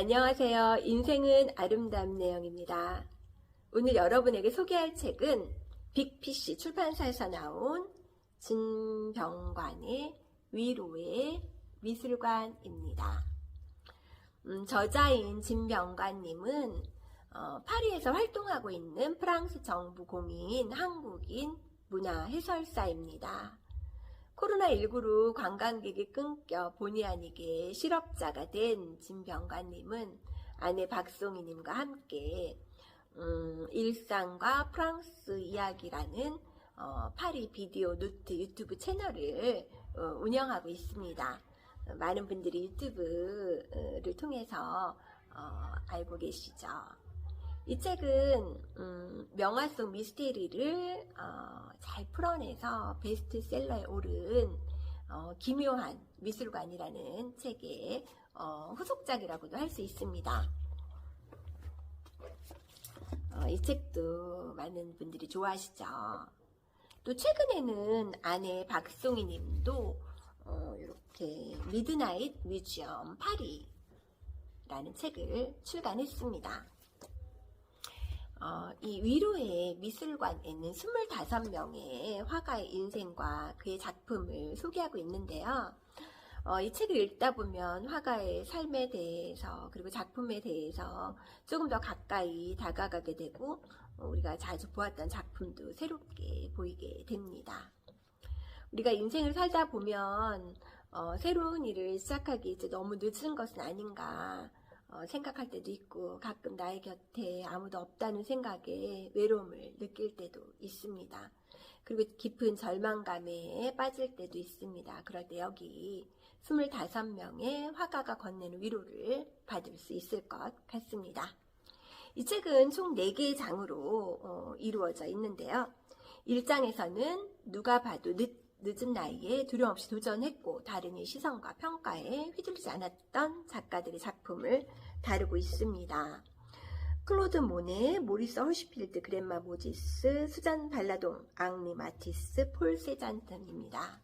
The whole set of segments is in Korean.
안녕하세요. 인생은 아름다운 내용입니다. 오늘 여러분에게 소개할 책은 빅피쉬 출판사에서 나온 진병관의 위로의 미술관입니다. 음, 저자인 진병관님은 어, 파리에서 활동하고 있는 프랑스 정부 공인 한국인 문화 해설사입니다. 코로나19로 관광객이 끊겨 본의 아니게 실업자가 된 진병관님은 아내 박송이님과 함께 음, 일상과 프랑스 이야기라는 어, 파리 비디오 노트 유튜브 채널을 어, 운영하고 있습니다. 어, 많은 분들이 유튜브를 통해서 어, 알고 계시죠. 이 책은 음, 명화 속 미스테리를 어, 잘 풀어내서 베스트셀러에 오른 어, 기묘한 미술관이라는 책의 어, 후속작이라고도 할 수 있습니다. 어, 이 책도 많은 분들이 좋아하시죠. 또 최근에는 아내 박송이 님도 어, 이렇게 미드나잇 뮤지엄 파리라는 책을 출간했습니다. 어, 이 위로의 미술관에는 25명의 화가의 인생과 그의 작품을 소개하고 있는데요. 어, 이 책을 읽다 보면 화가의 삶에 대해서 그리고 작품에 대해서 조금 더 가까이 다가가게 되고 어, 우리가 자주 보았던 작품도 새롭게 보이게 됩니다. 우리가 인생을 살다 보면 어, 새로운 일을 시작하기 이제 너무 늦은 것은 아닌가 어, 생각할 때도 있고 가끔 나의 곁에 아무도 없다는 생각에 외로움을 느낄 때도 있습니다. 그리고 깊은 절망감에 빠질 때도 있습니다. 그럴 때 여기 25명의 화가가 건네는 위로를 받을 수 있을 것 같습니다. 이 책은 총 4개의 장으로 어, 이루어져 있는데요. 1장에서는 누가 봐도 늦, 늦은 나이에 두려움 없이 도전했고 다른 이 시선과 평가에 휘둘리지 않았던 작가들의 작품을 다루고 있습니다. 클로드 모네, 모리스 허시필드, 그랜마 모지스, 수잔 발라동, 앙리 마티스, 폴 세잔턴입니다.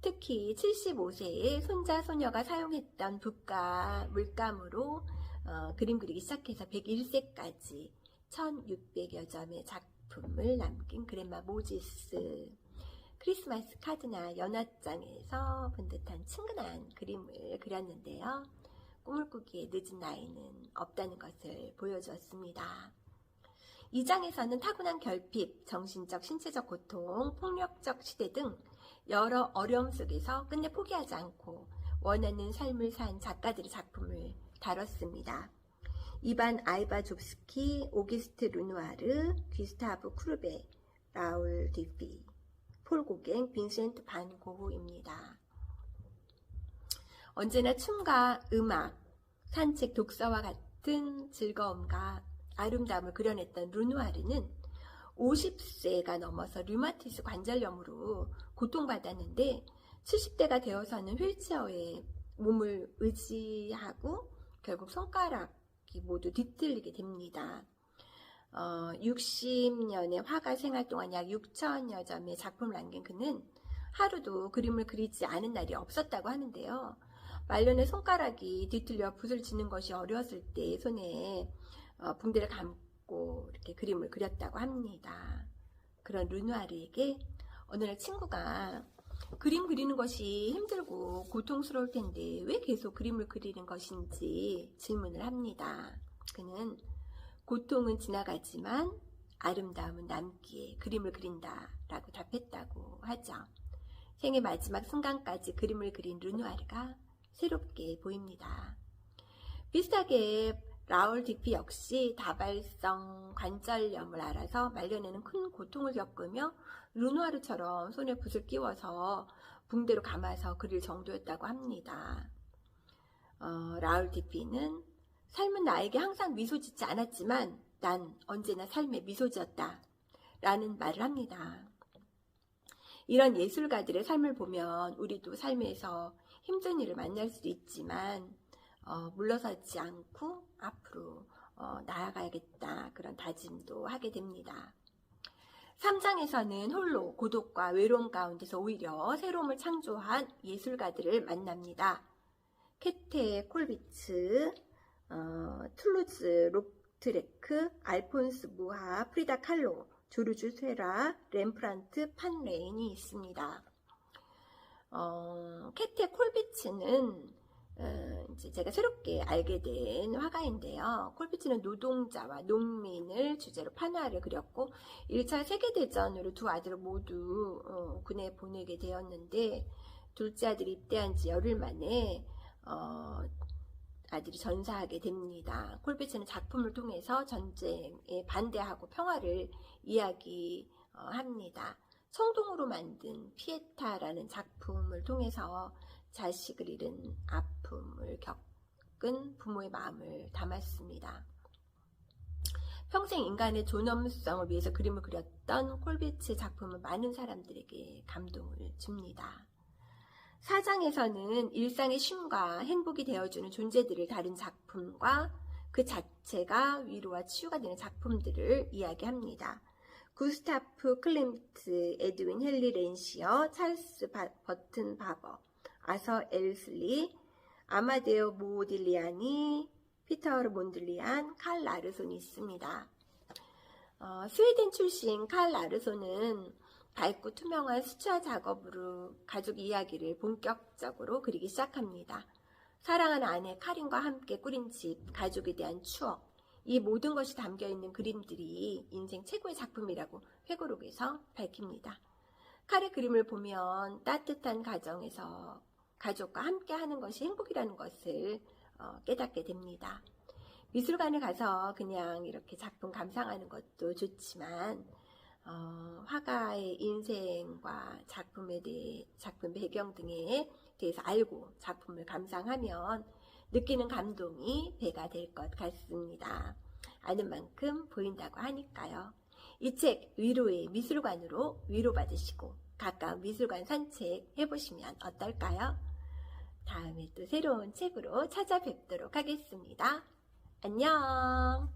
특히 75세의 손자, 소녀가 사용했던 붓과 물감으로 어, 그림 그리기 시작해서 101세까지 1600여 점의 작품을 남긴 그랜마 모지스, 크리스마스 카드나 연화장에서 본 듯한 친근한 그림을 그렸는데요. 꿈을 꾸기에 늦은 나이는 없다는 것을 보여주었습니다. 이 장에서는 타고난 결핍, 정신적, 신체적 고통, 폭력적 시대 등 여러 어려움 속에서 끝내 포기하지 않고 원하는 삶을 산 작가들의 작품을 다뤘습니다. 이반 아이바 좁스키, 오기스트 루누아르, 귀스타브 쿠르베, 라울 디피, 폴 고갱, 빈센트 반 고흐입니다. 언제나 춤과 음악, 산책, 독서와 같은 즐거움과 아름다움을 그려냈던 루누아르는 50세가 넘어서 류마티스 관절염으로 고통받았는데 70대가 되어서는 휠체어에 몸을 의지하고 결국 손가락이 모두 뒤틀리게 됩니다. 어, 60년의 화가 생활 동안 약 6천여 점의 작품을 남긴 그는 하루도 그림을 그리지 않은 날이 없었다고 하는데요. 말년에 손가락이 뒤틀려 붓을 지는 것이 어려웠을 때 손에 어, 붕대를 감고 이렇게 그림을 그렸다고 합니다. 그런 루누아르에게 어느 날 친구가 그림 그리는 것이 힘들고 고통스러울 텐데 왜 계속 그림을 그리는 것인지 질문을 합니다. 그는 고통은 지나가지만 아름다움은 남기에 그림을 그린다 라고 답했다고 하죠. 생의 마지막 순간까지 그림을 그린 루누아르가 새롭게 보입니다. 비슷하게 라울 디피 역시 다발성 관절염을 알아서 말년에는 큰 고통을 겪으며 루누아르처럼 손에 붓을 끼워서 붕대로 감아서 그릴 정도였다고 합니다. 어, 라울 디피는 삶은 나에게 항상 미소 짓지 않았지만 난 언제나 삶에 미소 지었다. 라는 말을 합니다. 이런 예술가들의 삶을 보면 우리도 삶에서 힘든 일을 만날 수도 있지만 어, 물러서지 않고 앞으로 어, 나아가야겠다 그런 다짐도 하게 됩니다. 3장에서는 홀로 고독과 외로움 가운데서 오히려 새로움을 창조한 예술가들을 만납니다. 케테 콜비츠, 어, 툴루즈 록트레크, 알폰스 무하, 프리다 칼로, 조르주 쇠라, 렘프란트 판레인이 있습니다. 어, 케테 콜비츠는 어, 이제 제가 새롭게 알게 된 화가인데요. 콜비츠는 노동자와 농민을 주제로 판화를 그렸고 1차 세계대전으로 두 아들을 모두 어, 군에 보내게 되었는데 둘째 아들이 입대한 지 열흘 만에 어, 아들이 전사하게 됩니다. 콜비츠는 작품을 통해서 전쟁에 반대하고 평화를 이야기합니다. 청동으로 만든 피에타라는 작품을 통해서 자식을 잃은 아픔을 겪은 부모의 마음을 담았습니다. 평생 인간의 존엄성을 위해서 그림을 그렸던 콜비츠 작품은 많은 사람들에게 감동을 줍니다. 사장에서는 일상의 쉼과 행복이 되어주는 존재들을 다룬 작품과 그 자체가 위로와 치유가 되는 작품들을 이야기합니다. 구스타프 클림트, 에드윈 헨리 렌시어, 찰스 바- 버튼 바버, 아서 엘슬리, 아마데오 모딜리안이, 피터 몬들리안, 칼 라르손이 있습니다. 어, 스웨덴 출신 칼 라르손은 밝고 투명한 수채화 작업으로 가족 이야기를 본격적으로 그리기 시작합니다. 사랑하는 아내 카린과 함께 꾸린 집, 가족에 대한 추억, 이 모든 것이 담겨 있는 그림들이 인생 최고의 작품이라고 회고록에서 밝힙니다. 칼의 그림을 보면 따뜻한 가정에서 가족과 함께 하는 것이 행복이라는 것을 어, 깨닫게 됩니다. 미술관에 가서 그냥 이렇게 작품 감상하는 것도 좋지만 어, 화가의 인생과 작품에 대해 작품 배경 등에 대해서 알고 작품을 감상하면 느끼는 감동이 배가 될 것 같습니다. 아는 만큼 보인다고 하니까요. 이 책 위로의 미술관으로 위로받으시고 가까운 미술관 산책 해보시면 어떨까요? 다음에 또 새로운 책으로 찾아뵙도록 하겠습니다. 안녕!